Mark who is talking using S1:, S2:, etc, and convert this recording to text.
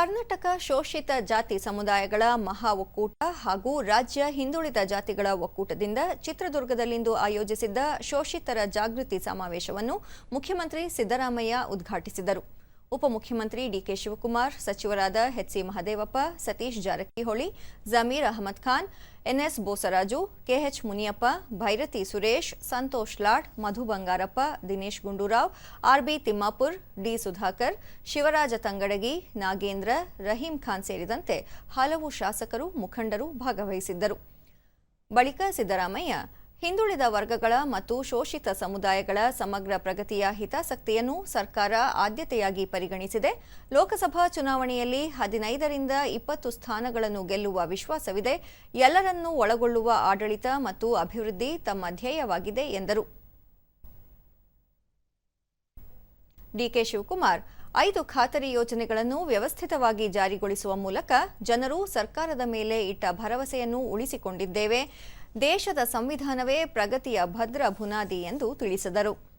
S1: ಕರ್ನಾಟಕ ಶೋಷಿತ ಜಾತಿ ಸಮುದಾಯಗಳ ಮಹಾ ಒಕ್ಕೂಟ ಹಾಗೂ ರಾಜ್ಯ ಹಿಂದುಳಿದ ಜಾತಿಗಳ ಒಕ್ಕೂಟದಿಂದ ಚಿತ್ರದುರ್ಗದಲ್ಲಿಂದು ಆಯೋಜಿಸಿದ್ದ ಶೋಷಿತರ ಜಾಗೃತಿ ಸಮಾವೇಶವನ್ನು ಮುಖ್ಯಮಂತ್ರಿ ಸಿದ್ದರಾಮಯ್ಯ ಉದ್ಘಾಟಿಸಿದರು. ಉಪಮುಖ್ಯಮಂತ್ರಿ ಡಿಕೆ ಶಿವಕುಮಾರ್, ಸಚಿವರಾದ H C Mahadevappa, Satish Jarkiholi, Zameer Ahmed Khan, N S Bosaraju, K H Muniyappa, Byrathi Suresh, Santosh Lad, Madhu Bangarappa, Dinesh Gundu Rao, R B Timmapur, D. Sudhakar, Shivaraj Tangadagi, Nagendra, Rahim Khan ಸೇರಿದಂತೆ ಹಲವು ಶಾಸಕರು ಮುಖಂಡರು ಭಾಗವಹಿಸಿದ್ದರು. ಬಳಿಕ ಸಿದ್ದರಾಮಯ್ಯ ಹಿಂದುಳಿದ ವರ್ಗಗಳ ಮತ್ತು ಶೋಷಿತ ಸಮುದಾಯಗಳ ಸಮಗ್ರ ಪ್ರಗತಿಯ ಹಿತಾಸಕ್ತಿಯನ್ನು ಸರ್ಕಾರ ಆದ್ಯತೆಯಾಗಿ ಪರಿಗಣಿಸಿದೆ. ಲೋಕಸಭಾ ಚುನಾವಣೆಯಲ್ಲಿ ಹದಿನೈದರಿಂದ ಇಪ್ಪತ್ತು ಸ್ಥಾನಗಳನ್ನು ಗೆಲ್ಲುವ ವಿಶ್ವಾಸವಿದೆ. ಎಲ್ಲರನ್ನೂ ಒಳಗೊಳ್ಳುವ ಆಡಳಿತ ಮತ್ತು ಅಭಿವೃದ್ಧಿ ತಮ್ಮ ಧ್ಯೇಯವಾಗಿದೆ ಎಂದರು. ಡಿಕೆ ಶಿವಕುಮಾರ್ ಐದು ಖಾತರಿ ಯೋಜನೆಗಳನ್ನು ವ್ಯವಸ್ಥಿತವಾಗಿ ಜಾರಿಗೊಳಿಸುವ ಮೂಲಕ ಜನರು ಸರ್ಕಾರದ ಮೇಲೆ ಇಟ್ಟ ಭರವಸೆಯನ್ನು ಉಳಿಸಿಕೊಂಡಿದ್ದೇವೆ. ದೇಶದ ಸಂವಿಧಾನವೇ ಪ್ರಗತಿಯ ಭದ್ರ ಬುನಾದಿ ಎಂದು ತಿಳಿಸಿದರು.